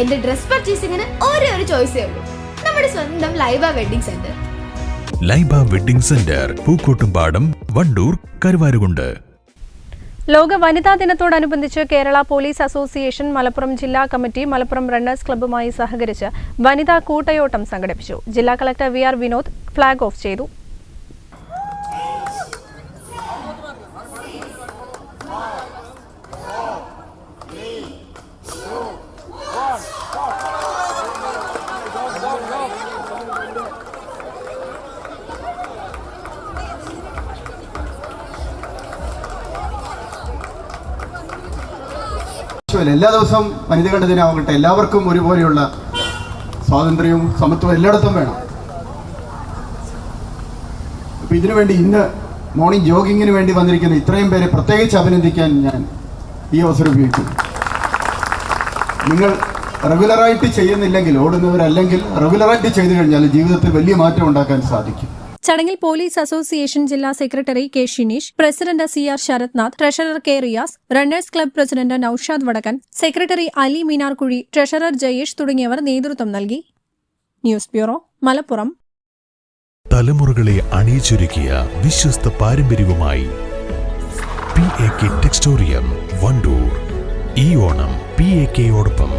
എന്റെ ഡ്രസ് പർച്ചേസിംഗിന് ഒരേ ഒരു ചോയ്സേ ഉള്ളൂ. നമ്മുടെ സ്വന്തം Laiba wedding centre. Laiba wedding centre Pookkottumpadam Wandoor Karuvarakundu. ലോക വനിതാ ദിനത്തോടനുബന്ധിച്ച് കേരള പോലീസ് അസോസിയേഷൻ മലപ്പുറം ജില്ലാ കമ്മിറ്റി മലപ്പുറം റണ്ണേഴ്സ് ക്ലബ്ബുമായി സഹകരിച്ച് വനിതാ കൂട്ടയോട്ടം സംഘടിപ്പിച്ചു. ജില്ലാ collector V R Vinod flag off ചെയ്തു. എല്ലാ ദിവസവും വനിതകളുടെ ദിനമാകട്ടെ എല്ലാവർക്കും ഒരുപോലെയുള്ള സ്വാതന്ത്ര്യവും സമത്വവും എല്ലായിടത്തും വേണം. അപ്പൊ ഇതിനു വേണ്ടി ഇന്ന് മോർണിംഗ് ജോഗിങ്ങിന് വേണ്ടി വന്നിരിക്കുന്ന ഇത്രയും പേരെ പ്രത്യേകിച്ച് അഭിനന്ദിക്കാൻ ഞാൻ ഈ അവസരം ഉപയോഗിക്കുന്നു. നിങ്ങൾ റെഗുലറായിട്ട് ചെയ്യുന്നില്ലെങ്കിൽ ഓടുന്നവരല്ലെങ്കിൽ റെഗുലറായിട്ട് ചെയ്തു കഴിഞ്ഞാൽ ജീവിതത്തിൽ വലിയ മാറ്റം ഉണ്ടാക്കാൻ സാധിക്കും. ചടങ്ങിൽ പോലീസ് അസോസിയേഷൻ ജില്ലാ secretary K Shineesh president C R Sarathnath treasurer K Riyas runners club president Noushad Vadakkan secretary Ali Meenarkuzhi treasurer Jayesh തുടങ്ങിയവർ നേതൃത്വം നൽകി. News bureau Malappuram. തലമുറകളെ അണിയിച്ചൊരുക്കിയ വിശ്വസ്ത പാരമ്പര്യവുമായി P A K textorium Wandoor. ഈ ഓണം പി എ കെയോടൊപ്പം